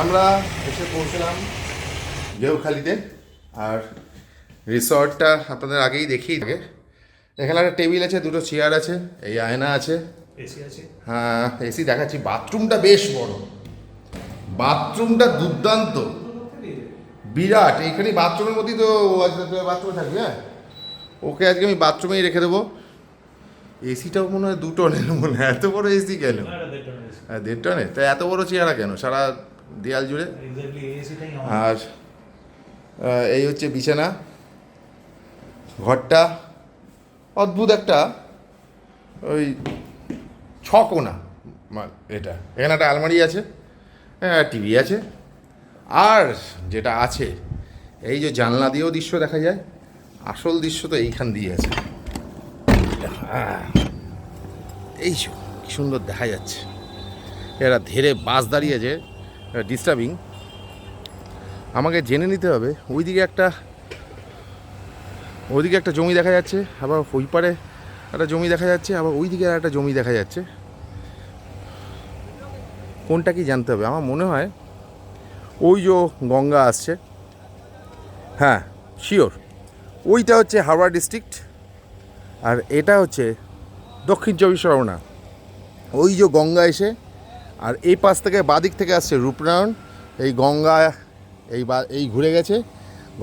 আমরা এসে পৌঁছলাম গেউখালিতে। আর রিসর্টটা আপনাদের আগেই দেখিয়ে থাকে এখানে একটা টেবিল আছে দুটো চেয়ার আছে এই আয়না আছে। এসি আছে। হ্যাঁ এসি দেখাচ্ছি। বাথরুমটা বেশ বড়। বাথরুমটা দুর্দান্ত। বিরাট। এইখানে বাথরুমের মধ্যেই তো বাথরুমে থাকবে হ্যাঁ? ওকে আজকে আমি বাথরুমেই রেখে দেবো। এসিটাও মনে হয় দুটো টনের মনে হয়। এত বড় এসি কেন? দেড় টনের হ্যাঁ দেড় টনে তা এত বড় চেহারা কেন? সারা দেয়াল জুড়ে। আর এই হচ্ছে বিছানা। ঘরটা অদ্ভুত একটা ওই ছকোনা এটা। এখানে একটা আলমারি আছে হ্যাঁ টিভি আছে। আর যেটা আছে এই যে জানলা দিয়েও দৃশ্য দেখা যায় আসল দৃশ্য তো এইখান দিয়ে আছে। আহ, এই কি সুন্দর দেখা যাচ্ছে। এরা ধেরে বাস দাঁড়িয়েছে ডিস্টার্বিং আমাকে জেনে নিতে হবে, ওইদিকে একটা ওইদিকে একটা জমি দেখা যাচ্ছে, আবার ওই পারে একটা জমি দেখা যাচ্ছে, আবার ওইদিকে একটা জমি দেখা যাচ্ছে। কোনটা কি জানতে হবে? আমার মনে হয় ওই যে গঙ্গা আসছে হ্যাঁ শিওর ওইটা হচ্ছে হাওড়া ডিস্ট্রিক্ট আর এটা হচ্ছে দক্ষিণ চব্বিশ পরগনা। ওই যে গঙ্গা এসে আর এই পাশ থেকে বাদিক থেকে আসছে রূপনারায়ণ। এই গঙ্গা এই বা এই ঘুরে গেছে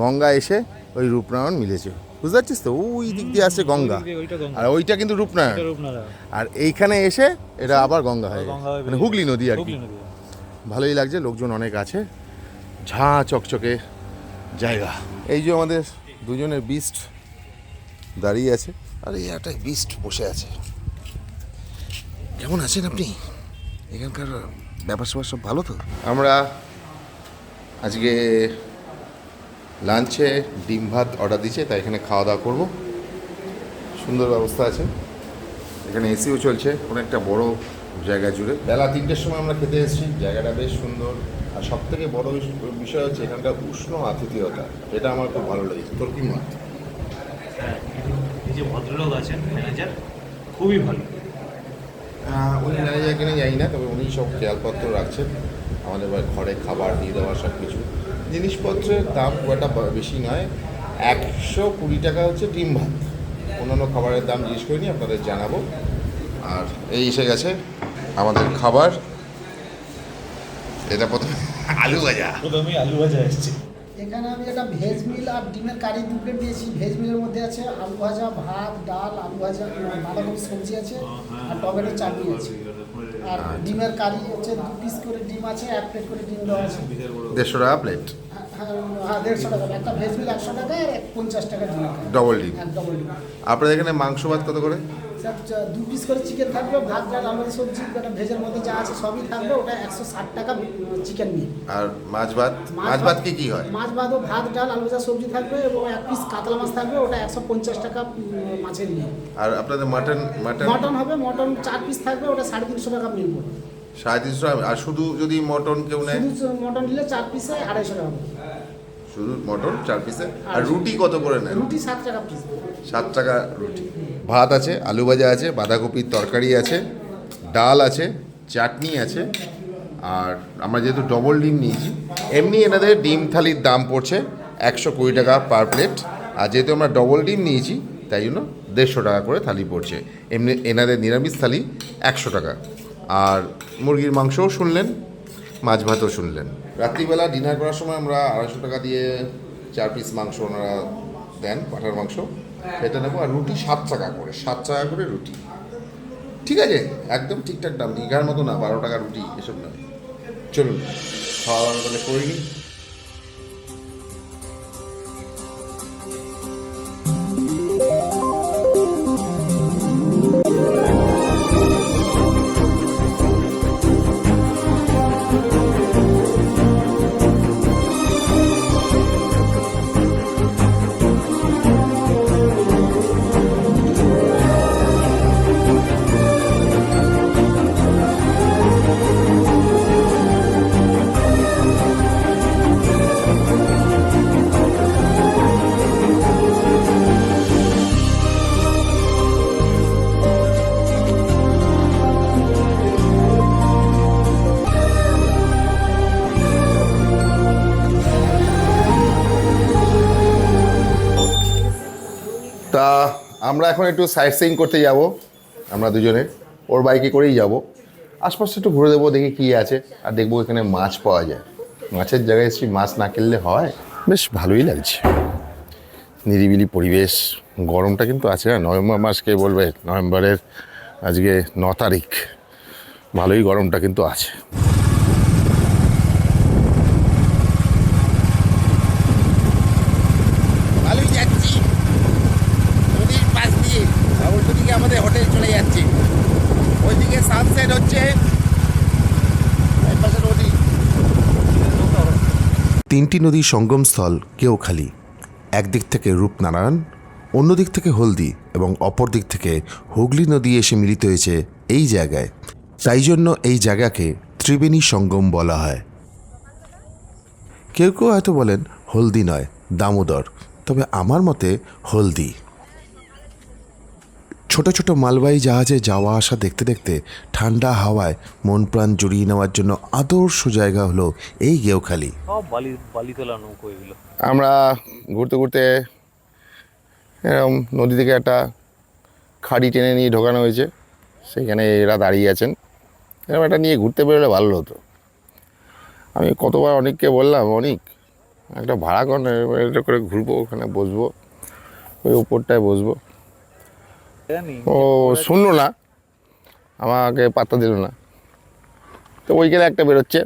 গঙ্গা এসে ওই রূপনারায়ণ মিলেছে। বুঝতে পারছিস তো? ওই দিক দিয়ে আসছে গঙ্গা। আর ওইটা কিন্তু রূপনারায়ণ। আর এইখানে এসে এটা আবার গঙ্গা হয়ে মানে হুগলি নদী আর কি। ভালোই লাগছে লোকজন অনেক আছে। ঝাঁ চকচকে জায়গা। এই যে আমাদের দুজনের বিস্ট দাঁড়িয়ে আছে। আর এই একটা বিস্ট বসে আছে। কেমন আছেন আপনি? এখানকার ব্যাপার স্যাপার সব ভালো তো? আমরা আজকে লাঞ্চে ডিম ভাত অর্ডার দিচ্ছে তাই এখানে খাওয়া দাওয়া করব। সুন্দর ব্যবস্থা আছে। এখানে এসিও চলছে অনেকটা বড় জায়গা জুড়ে। বেলা তিনটের সময় আমরা খেতে এসেছি জায়গাটা বেশ সুন্দর। আর সব থেকে বড় বিষয় হচ্ছে এখানকার উষ্ণ আতিথেয়তা এটা আমার খুব ভালো লেগেছে। তোর কি মত হ্যাঁ, এই যে ভদ্রলোক আছেন ম্যানেজার খুবই ভালো। উনি ম্যানেজার কিনে যাই না, তবে উনি সব খেয়ালপত্র রাখছেন। আমাদের ঘরে খাবার দিয়ে দেওয়া সব কিছু জিনিসপত্রের দাম খুব একটা বেশি নয়। একশো কুড়ি টাকা হচ্ছে ডিম ভাত। অন্যান্য খাবারের দাম জিজ্ঞেস করিনি আপনাদের জানাব। আর এই এসে গেছে আমাদের খাবার। এটা প্রথমে আলু ভাজা। প্রথমে আলু ভাজা এসছে। এখানে আমি একটা ভেজ মিল আর ডিমের কারি দু প্লেট দিয়েছি ভেজ মিলের মধ্যে আছে আলু ভাজা ভাত ডাল আলু ভাজা বাঁধাকপি সবজি আছে আর টমেটো চাটনি আছে। আর ডিমের কারি হচ্ছে দু পিস করে ডিম আছে এক প্লেট করে ডিম দেওয়া আছে। দেড়শো টাকা প্লেট হ্যাঁ, হ্যাঁ দেড়শো টাকা। একটা ভেজ মিল একশো টাকা আর পঞ্চাশ টাকা ডিম ডবল ডিম। ডবল ডিম। আপনাদের এখানে মাংস ভাত কত করে? দু পিস করে চিকেন থাকবে ভাত ডাল আলু সবজি ভেজের মধ্যে যা আছে সবই থাকবে ওটা একশো ষাট টাকা চিকেন নিয়ে। আর মাছ ভাত? মাছ ভাত কি কি হয়? মাছ ভাত ও ভাত ডাল আলু ভাজা সবজি থাকবে এবং এক পিস কাতলা মাছ থাকবে ওটা একশো পঞ্চাশ টাকা মাছের নিয়ে। আর আপনাদের মাটন মাটন মটন হবে মটন চার পিস থাকবে ওটা সাড়ে তিনশো টাকা মিল পড়বে। সাড়ে তিনশো আর শুধু যদি মটন কেউ নেয়? মটন নিলে চার পিসে আড়াইশো টাকা শুধু মটন চার পিসে আর রুটি কত করে নেয়? রুটি সাত টাকা পিস সাত টাকা রুটি। ভাত আছে, আলু ভাজা আছে, বাঁধাকপির তরকারি আছে, ডাল আছে, চাটনি আছে, আর আমরা যেহেতু ডবল ডিম নিয়েছি, এমনি এনাদের ডিম থালির দাম পড়ছে একশো কুড়ি টাকা পার প্লেট আর যেহেতু আমরা ডবল ডিম নিয়েছি, তাই জন্য দেড়শো টাকা করে থালি পড়ছে। এমনি এনাদের নিরামিষ থালি একশো টাকা। আর মুরগির মাংসও শুনলেন, মাছ ভাতও শুনলেন। রাত্রিবেলা ডিনার করার সময় আমরা আড়াইশো টাকা দিয়ে চার পিস মাংস ওনারা দেন পাঠার মাংস সেটা নেব আর রুটি সাত টাকা করে, সাত টাকা করে রুটি। ঠিক আছে? একদম ঠিকঠাক দাম দীঘার মতো না, বারো টাকা রুটি, এসব নয়। চলুন খাওয়া দাওয়া তাহলে করে নিই। আমরা এখন একটু সাইট সিইং করতে যাব, আমরা দুজনে। ওর বাইকে করেই যাব। আশপাশে একটু ঘুরে দেবো, দেখি কী আছে। আর দেখব এখানে মাছ পাওয়া যায়। মাছের জায়গায় এসেছি মাছ না কিনলে হয়? বেশ ভালোই লাগছে। নিরিবিলি পরিবেশ। গরমটা কিন্তু আছে না? নভেম্বর মাস কে বলবে? নভেম্বরের আজকে ন তারিখ। ভালোই গরমটা কিন্তু আছে ভালোই যাচ্ছি নদীর পাশ দিয়ে আর উল্টো দিকে আমাদের হোটেল চলে যাচ্ছে ওইদিকে সানসেট হচ্ছে এই পাশে নদী তিনটি নদীর সঙ্গমস্থল কেউখালি একদিক থেকে রূপনারায়ণ অন্যদিক থেকে হলদি এবং অপর দিক থেকে হুগলি নদী এসে মিলিত হয়েছে এই জায়গায়। তাই জন্য এই জায়গাকে ত্রিবেণী সঙ্গম বলা হয়। কেউ কেউ হয়তো বলেন, হলদি নয়, দামোদর। তবে আমার মতে হলদি। ছোট ছোট মালবাহী জাহাজে যাওয়া আসা দেখতে দেখতে ঠান্ডা হাওয়ায় মন প্রাণ জুড়িয়ে নেওয়ার জন্য আদর্শ জায়গা হলো এই গেওখালী সব বালি বালি তোলা আমরা ঘুরতে ঘুরতে এরকম নদী থেকে একটা খাড়ি টেনে নিয়ে ঢোকানো হয়েছে। সেখানে এরা দাঁড়িয়ে আছেন। এরকম একটা নিয়ে ঘুরতে বেরোলে ভালো হতো। আমি কতবার অনেককে বললাম অনেক একটা ভাড়া কর না, এটা করে ঘুরবো ওখানে বসবো ওই উপরটায় বসবো। ও শুনলো না? আমাকে পাত্তা দিল না। তো ওইখানে একটা বেরোচ্ছে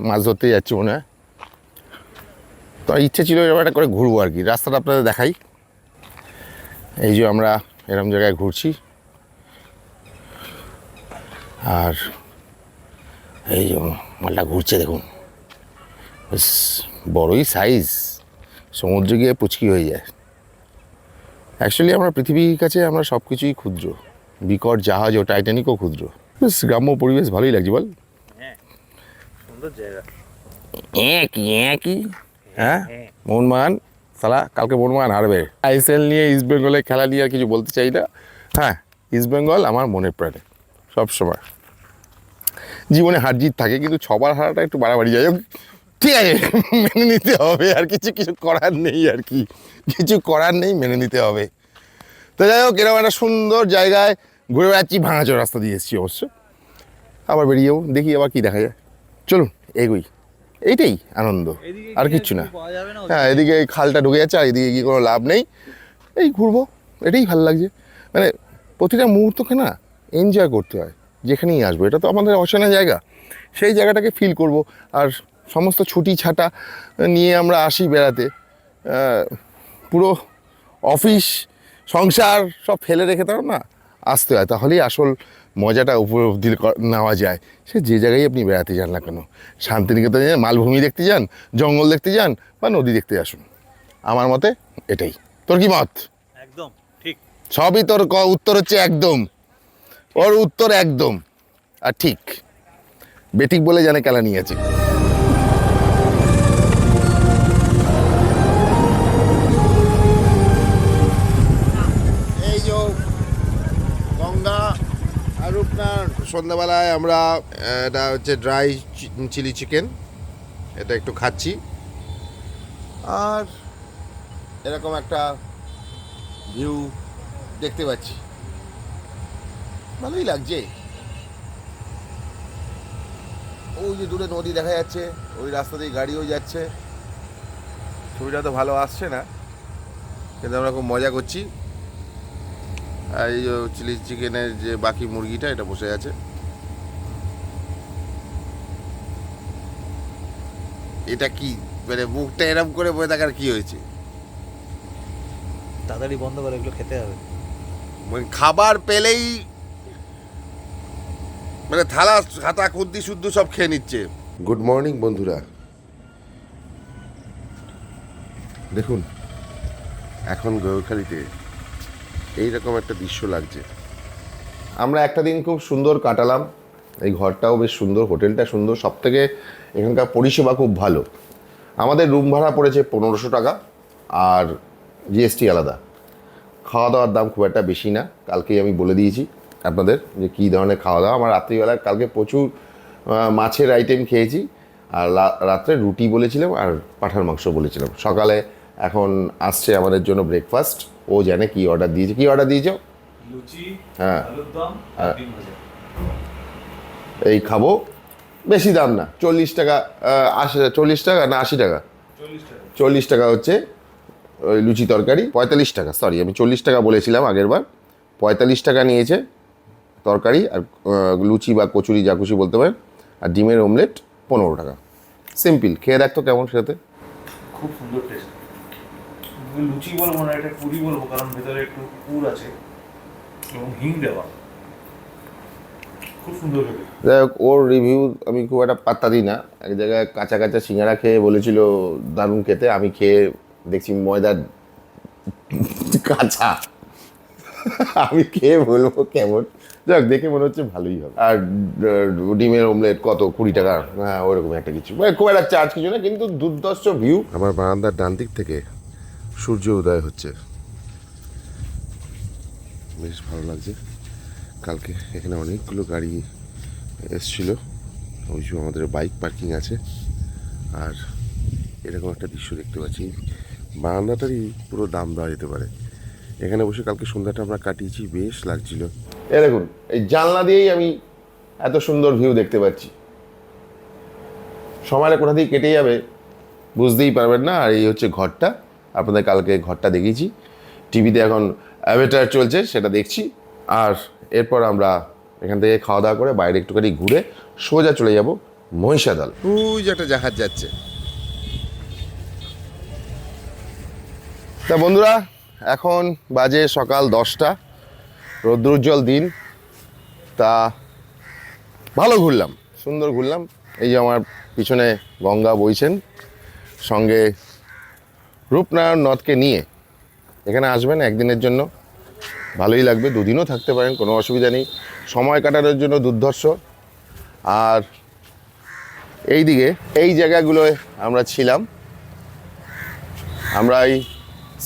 মাছ ধরতে যাচ্ছি মনে হয়। তো ইচ্ছে ছিল এরকম একটা করে ঘুরবো আর কি। রাস্তাটা আপনাদের দেখাই। এই যে আমরা এরকম জায়গায় ঘুরছি। আর এই যে মালটা ঘুরছে দেখুন। বেশ বড়ই সাইজ সমুদ্রে গিয়ে পুচকি হয়ে যায়। অ্যাকচুয়ালি আমরা পৃথিবীর কাছে আমরা সব কিছুই ক্ষুদ্র। বিকট জাহাজ ও টাইটানিকও ক্ষুদ্র। বেশ, গ্রাম্য পরিবেশ ভালোই লাগছে, বল। একই হ্যাঁ হ্যাঁ। মোহনবাগান সালা, কালকে মোহনবাগান হারবে। আইএসএল নিয়ে ইস্ট বেঙ্গলের খেলা নিয়ে আর কিছু বলতে চাই না। হ্যাঁ ইস্ট বেঙ্গল আমার মনের প্রাণে, সবসময়। জীবনে হার জিত থাকে, কিন্তু ছবার হারাটা একটু বাড়াবাড়ি, যাই হোক। ঠিক আছে মেনে নিতে হবে। আর কিছু কিছু করার নেই আর কি। কিছু করার নেই মেনে নিতে হবে। তো যাই হোক এরকম একটা সুন্দর জায়গায় ঘুরে বেড়াচ্ছি ভাঙাচোর রাস্তা দিয়ে এসেছি অবশ্য। আবার বেরিয়ে যাব দেখি আবার কি দেখা যায়। চলুন এগোই। এইটাই আনন্দ আর কিচ্ছু না। হ্যাঁ এদিকে এই খালটা ঢুকে যাচ্ছে আর এদিকে গিয়ে কোনো লাভ নেই। এই ঘুরবো এটাই ভালো লাগছে। মানে প্রতিটা মুহূর্তকে না এনজয় করতে হয় যেখানেই আসব। এটা তো আমাদের অচেনা জায়গা। সেই জায়গাটাকে ফিল করব আর সমস্ত ছুটি ছাটা নিয়ে আমরা আসি বেড়াতে। পুরো অফিস সংসার সব ফেলে রেখে তাও না আসতে হয়। তাহলেই আসল মজাটা উপলব্ধি নেওয়া যায়। সে যে জায়গায় আপনি বেড়াতে যান না কেন? শান্তিনিকেতনে যান মালভূমি দেখতে যান জঙ্গল দেখতে যান বা নদী দেখতে আসুন। আমার মতে এটাই। তোর কি মত? একদম ঠিক। সবই তোর উত্তর হচ্ছে একদম। ওর উত্তর একদম। আর ঠিক। বেটিক বলে জানে কেলা নিয়ে সন্ধ্যাবেলায় আমরা এটা হচ্ছে ড্রাই চিলি চিকেন এটা একটু খাচ্ছি। আর এরকম একটা ভিউ দেখতে পাচ্ছি। ভালোই লাগছে। ওই যে দূরে নদী দেখা যাচ্ছে, ওই রাস্তা দিয়ে গাড়িও যাচ্ছে। ছবিটা তো ভালো আসছে না, কিন্তু আমরা খুব মজা করছি। আর এই চিলি চিকেনের যে বাকি মুরগিটা, এটা বসে আছে। এটা কি? মানে মুখটা এরম করে বসে থাকার কি হয়েছে? তাড়াতাড়ি বন্ধ করে এগুলো খেতে হবে। মানে খাবার পেলেই মানে থালা খাতা খুদ্দি শুদ্ধ সব খেয়ে নিচ্ছে। গুড মর্নিং বন্ধুরা। দেখুন এখন গৈখালিতে এইরকম একটা দৃশ্য লাগছে। আমরা একটা দিন খুব সুন্দর কাটালাম। এই ঘরটাও বেশ সুন্দর হোটেলটা সুন্দর সব থেকে এখানকার পরিষেবা খুব ভালো। আমাদের রুম ভাড়া পড়েছে পনেরোশো টাকা আর জিএসটি আলাদা। খাওয়া দাওয়ার দাম খুব একটা বেশি না কালকেই আমি বলে দিয়েছি আপনাদের যে কী ধরনের খাওয়া দাওয়া আমার রাত্রিবেলায় কালকে প্রচুর মাছের আইটেম খেয়েছি আর রাত্রে রুটি বলেছিলাম আর পাঠার মাংস বলেছিলাম। সকালে এখন আসছে আমাদের জন্য ব্রেকফাস্ট ও জানে কি অর্ডার দিয়েছে। কি অর্ডার দিয়েছ? লুচি হ্যাঁ। আলুর দম হ্যাঁ। ডিম ভাজা এই খাব। বেশি দাম না, চল্লিশ টাকা আশি, চল্লিশ টাকা না আশি টাকা? চল্লিশ টাকা। হচ্ছে ওই লুচি তরকারি, পঁয়তাল্লিশ টাকা সরি আমি চল্লিশ টাকা বলেছিলাম আগের বার পঁয়তাল্লিশ টাকা নিয়েছে তরকারি আর লুচি বা কচুরি যা খুশি বলতে পারেন। আর ডিমের অমলেট পনেরো টাকা। সিম্পল খেয়ে দেখতো কেমন সাথে খুব সুন্দর টেস্ট লুচি বলব না, এটা পুরি বলব, কারণ ভেতরে একটু পুর আছে এবং হিং দেওয়া। যাই হোক ওর রিভিউ আমি খুব একটা পাত্তা দিই না। এক জায়গায় কাঁচা কাঁচা সিঙ্গারা খেয়ে বলেছিল দারুণ খেতে আমি খেয়ে দেখছি ময়দার কাঁচা। আমি খেয়ে বলব কেমন। যাক দেখে মনে হচ্ছে ভালোই হবে। আর ডিমের অমলেট কত? কুড়ি টাকা? হ্যাঁ ওরকম একটা কিছু। মানে খুব একটা চার্জ কিছু না কিন্তু দুর্দর্শ ভিউ আমার বারান্দার ডান দিক থেকে সূর্য উদয় হচ্ছে। বেশ ভালো লাগছে। কালকে এখানে অনেকগুলো গাড়ি এসছিল। ওই যে আমাদের বাইক পার্কিং আছে। আর এরকম একটা দৃশ্য দেখতে পাচ্ছি। বারান্দাটারই পুরো দাম দেওয়া যেতে পারে। এখানে বসে কালকে সন্ধ্যাটা আমরা কাটিয়েছি, বেশ লাগছিল। এ দেখুন, এই জানলা দিয়েই আমি এত সুন্দর ভিউ দেখতে পাচ্ছি। সময়টা কোথা দিয়ে কেটে যাবে বুঝতেই পারবেন না। আর এই হচ্ছে ঘরটা। আপনাদের কালকে ঘরটা দেখিয়েছি। টিভিতে এখন অ্যাভেটার চলছে, সেটা দেখছি। আর এরপর আমরা এখান থেকে খাওয়া দাওয়া করে বাইরে একটুখানি ঘুরে সোজা চলে যাব মহিষাদল। ওই যে একটা জাহাজ যাচ্ছে। তা বন্ধুরা এখন বাজে সকাল দশটা রৌদ্রোজ্জ্বল দিন। তা ভালো ঘুরলাম সুন্দর ঘুরলাম। এই যে আমার পিছনে গঙ্গা বইছেন সঙ্গে রূপনারায়ণ নদকে নিয়ে। এখানে আসবেন একদিনের জন্য। ভালোই লাগবে, দুদিনও থাকতে পারেন, কোনো অসুবিধা নেই। সময় কাটানোর জন্য দুর্ধর্ষ। আর এই দিকে, এই জায়গাগুলোয় আমরা ছিলাম। আমরা এই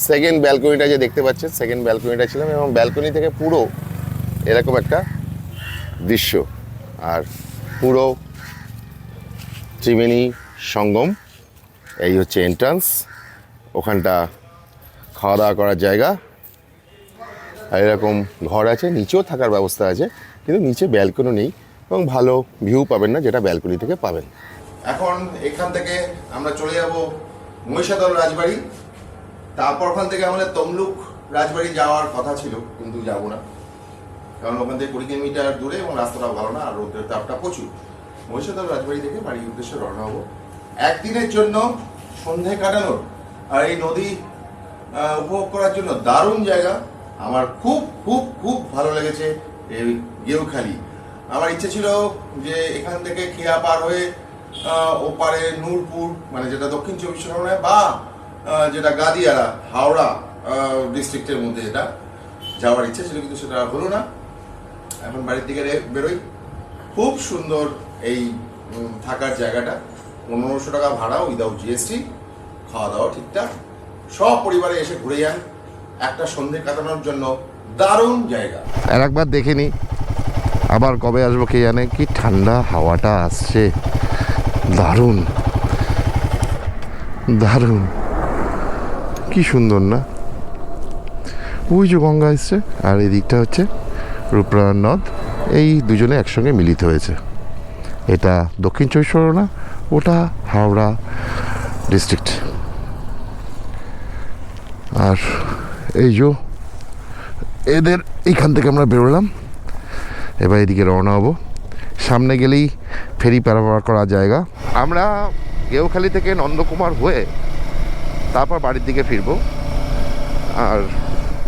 সেকেন্ড ব্যালকনিটা যে দেখতে পাচ্ছেন সেকেন্ড ব্যালকনিটা ছিলাম এবং ব্যালকনি থেকে পুরো এরকম একটা দৃশ্য। আর পুরো ত্রিবেণী সঙ্গম, এই হচ্ছে এন্ট্রান্স ওখানটা খাওয়া দাওয়া করার জায়গা। আর এরকম ঘর আছে, নিচেও থাকার ব্যবস্থা আছে, কিন্তু নিচে ব্যালকনি নেই এবং ভালো ভিউ পাবেন না যেটা ব্যালকনি থেকে পাবেন। এখন এখান থেকে আমরা চলে যাব মহিষাদল রাজবাড়ি। তারপর ওখান থেকে আমাদের তমলুক রাজবাড়ি যাওয়ার কথা ছিল, কিন্তু যাব না। কারণ ওখান থেকে কুড়ি কিলোমিটার দূরে এবং রাস্তাটাও ভালো না, আর রোদের তাপটা প্রচুর। মহিষাদল রাজবাড়ি থেকে বাড়ির উদ্দেশ্যে রওনা হব। একদিনের জন্য সন্ধে কাটানোর, আর এই নদী উপভোগ করার জন্য দারুণ জায়গা। আমার খুব খুব খুব ভালো লেগেছে গেউখালি। আমার ইচ্ছে ছিল যে এখান থেকে খেয়া পার হয়ে ওপারে নূরপুর মানে যেটা দক্ষিণ চব্বিশ পরগনায়, বা যেটা গাদিয়ারা, হাওড়া ডিস্ট্রিক্টের মধ্যে এটা যাওয়ার ইচ্ছে ছিল, কিন্তু সেটা হলো না। এখন বাড়ির দিকে বেরোই। খুব সুন্দর এই থাকার জায়গাটা। পনেরোশো টাকা ভাড়া উইদাউট জিএসটি খাওয়া দাওয়া ঠিকঠাক। সব পরিবারে এসে ঘুরে যান। একটা সন্ধে কাটানোর জন্য দারুণ জায়গা। আর একবার দেখে নি, আবার কবে আসব কে জানে, কি ঠান্ডা হাওয়াটা আসছে। দারুণ দারুণ। কি সুন্দর না? ওই যে গঙ্গা এসছে, আর এই দিকটা হচ্ছে রূপনারায়ণ নদ। এই দুজনে একসঙ্গে মিলিত হয়েছে। এটা দক্ষিণ চব্বিশ পরগনা, ওটা হাওড়া ডিস্ট্রিক্ট। আর এই যে, এদের এইখান থেকে আমরা বেরোলাম। এবার এদিকে রওনা হব। সামনে গেলেই ফেরি পারাপার করা জায়গা। আমরা গেউখালি থেকে নন্দকুমার হয়ে তারপর বাড়ির দিকে ফিরব। আর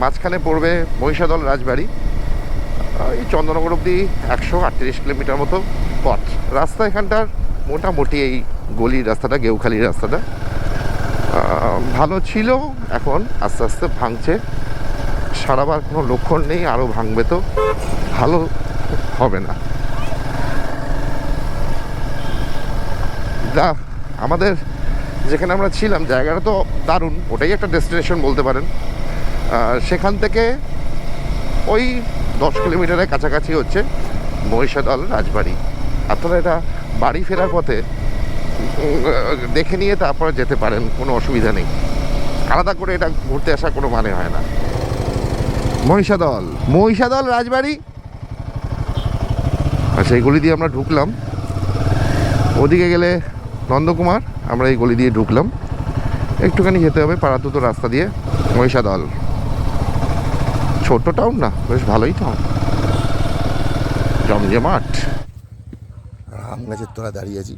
মাঝখানে পড়বে মহিষাদল রাজবাড়ি। এই চন্দ্রনগর অব্দি একশো আটত্রিশ কিলোমিটার মতো পথ। রাস্তা এখানটার মোটামুটি এই গলির রাস্তাটা গেউখালির রাস্তাটা। ভালো ছিল, এখন আস্তে আস্তে ভাঙছে। সারাবার কোনো লক্ষণ নেই আরও ভাঙবে তো। ভালো হবে না। যা, আমাদের যেখানে আমরা ছিলাম, জায়গাটা তো দারুণ, ওটাই একটা ডেস্টিনেশন বলতে পারেন। সেখান থেকে ওই দশ কিলোমিটারের কাছাকাছি হচ্ছে মহিষাদল রাজবাড়ি। আপনারা এটা বাড়ি ফেরার পথে দেখে নিয়ে তারপরে যেতে পারেন, কোনো অসুবিধা নেই। আলাদা করে এটা ঘুরতে আসার কোনো মানে হয় না। মহিষাদল। মহিষাদল রাজবাড়ি? আচ্ছা এই গলি দিয়ে আমরা ঢুকলাম। ওদিকে গেলে নন্দকুমার, আমরা এই গলি দিয়ে ঢুকলাম। একটুখানি যেতে হবে, পাড়া দুটো রাস্তা দিয়ে। মহিষাদল। ছোট্ট টাউন না, বেশ ভালোই টাউন জমজমাট। আম গাছের তোলা দাঁড়িয়ে আছি।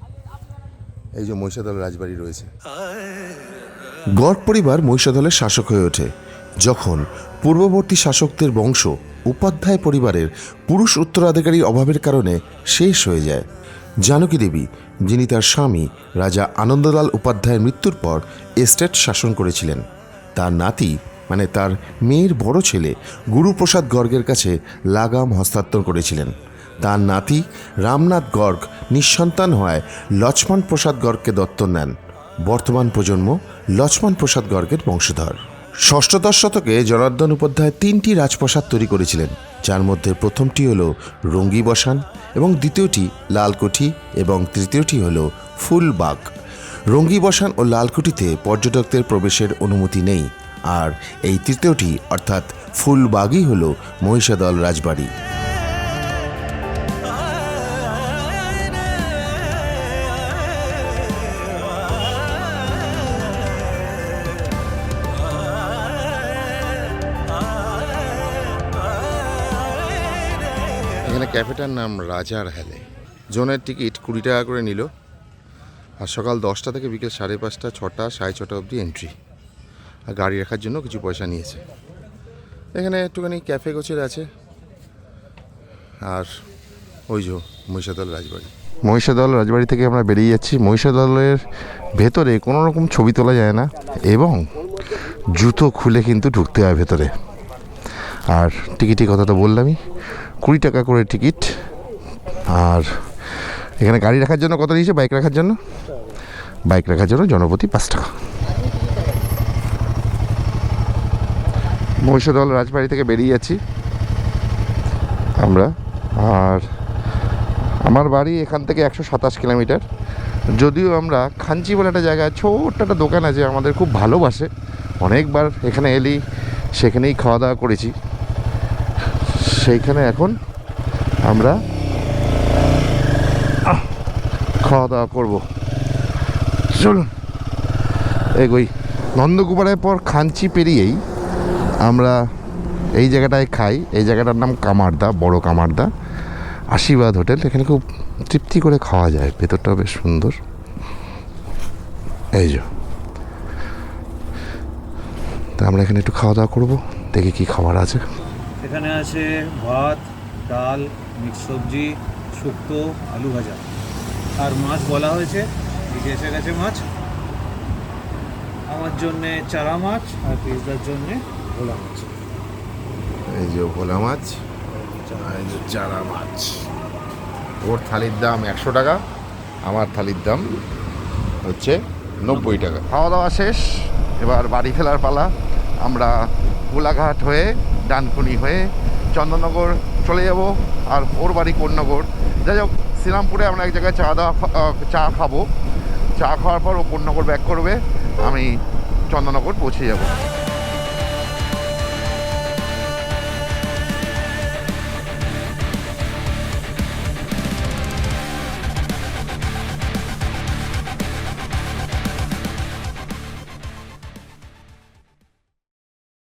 এই যে মহিষাদল রাজবাড়ি রয়েছে। গড় পরিবার মহিষাদলের শাসক হয়ে ওঠে। যখন পূর্ববর্তী শাসকদের বংশ উপাধ্যায় পরিবারের পুরুষ উত্তরাধিকারীর অভাবের কারণে শেষ হয়ে যায়। জানকী দেবী যিনি তার স্বামী রাজা আনন্দলাল উপাধ্যায়ের মৃত্যুর পর এস্টেট শাসন করেছিলেন। তার নাতি মানে তার মেয়ের বড় ছেলে গুরুপ্রসাদ গর্গের কাছে লাগাম হস্তান্তর করেছিলেন। তার নাতি রামনাথ গর্গ নিঃসন্তান হওয়ায় লক্ষ্মণ প্রসাদ গর্গকে দত্তক নেন। বর্তমান প্রজন্ম লক্ষ্মণ প্রসাদ গর্গের বংশধর। ষষ্ঠদশ শতকে জনার্দন উপাধ্যায় তিনটি রাজপ্রাসাদ তৈরি করেছিলেন, যার মধ্যে প্রথমটি হল রঙ্গি বসান এবং দ্বিতীয়টি লালকুঠি এবং তৃতীয়টি হল ফুলবাগ রঙ্গি বসান ও লালকুঠিতে পর্যটকদের প্রবেশের অনুমতি নেই, আর এই তৃতীয়টি অর্থাৎ ফুলবাগই হল মহিষাদল রাজবাড়ি। ক্যাফেটার নাম রাজার হ্যালে। জোনের টিকিট কুড়ি টাকা করে নিল আর সকাল দশটা থেকে বিকেল সাড়ে পাঁচটা, ছটা, সাড়ে ছটা অবধি এন্ট্রি আর গাড়ি রাখার জন্য কিছু পয়সা নিয়েছে। এখানে একটুখানি ক্যাফে গোছের আছে। আর ওই যে মহিষাদল রাজবাড়ি। মহিষাদল রাজবাড়ি থেকে আমরা বেরিয়ে যাচ্ছি। মহিষাদলের ভেতরে কোনো রকম ছবি তোলা যায় না এবং জুতো খুলে কিন্তু ঢুকতে হয় ভেতরে। আর টিকিটের কথা তো বললামই। কুড়ি টাকা করে টিকিট। আর এখানে গাড়ি রাখার জন্য কত দিয়েছে? বাইক রাখার জন্য? বাইক রাখার জন্য জনপ্রতি পাঁচ টাকা। মহিষাদল রাজবাড়ি থেকে বেরিয়ে যাচ্ছি আমরা। আর আমার বাড়ি এখান থেকে একশো সাতাশ কিলোমিটার। যদিও আমরা খাঞ্চি বলে একটা জায়গায় ছোট্ট একটা দোকান আছে, আমাদের খুব ভালোবাসে। অনেকবার এখানে এলি, সেখানেই খাওয়া দাওয়া করেছি। সেইখানে এখন আমরা খাওয়া দাওয়া করব। চলুন। এগোই। নন্দকুমারের পর খাঞ্চি পেরিয়েই আমরা এই জায়গাটায় খাই। এই জায়গাটার নাম কামারদা বড় কামারদা। আশীর্বাদ হোটেল। এখানে খুব তৃপ্তি করে খাওয়া যায়। ভেতরটাও বেশ সুন্দর। এই যে। তা আমরা এখানে একটু খাওয়া দাওয়া করব। দেখি কি খাবার আছে। এখানে আছে ভাত, ডাল, মিক্স সবজি, শুক্তো, আলু ভাজা। আর মাছ বলা হয়েছে যে এসে গেছে মাছ। আমার জন্যে চারা মাছ আর পিসদার জন্যে ভোলা মাছ। এই যে ভোলা মাছ চারা মাছ। ওর থালির দাম একশো টাকা, আমার থালির দাম হচ্ছে নব্বই টাকা। খাওয়া দাওয়া শেষ, এবার বাড়ি ফেলার পালা। আমরা কোলাঘাট হয়ে ডানকুনি হয়ে চন্দননগর চলে যাব আর ওর বাড়ি কোন্নগর। যাই হোক, শ্রীরামপুরে আমরা এক জায়গায় চা দাওয়া চা খাব। চা খাওয়ার পর ও কোন্নগর ব্যাক করবে। আমি চন্দননগর পৌঁছে যাব।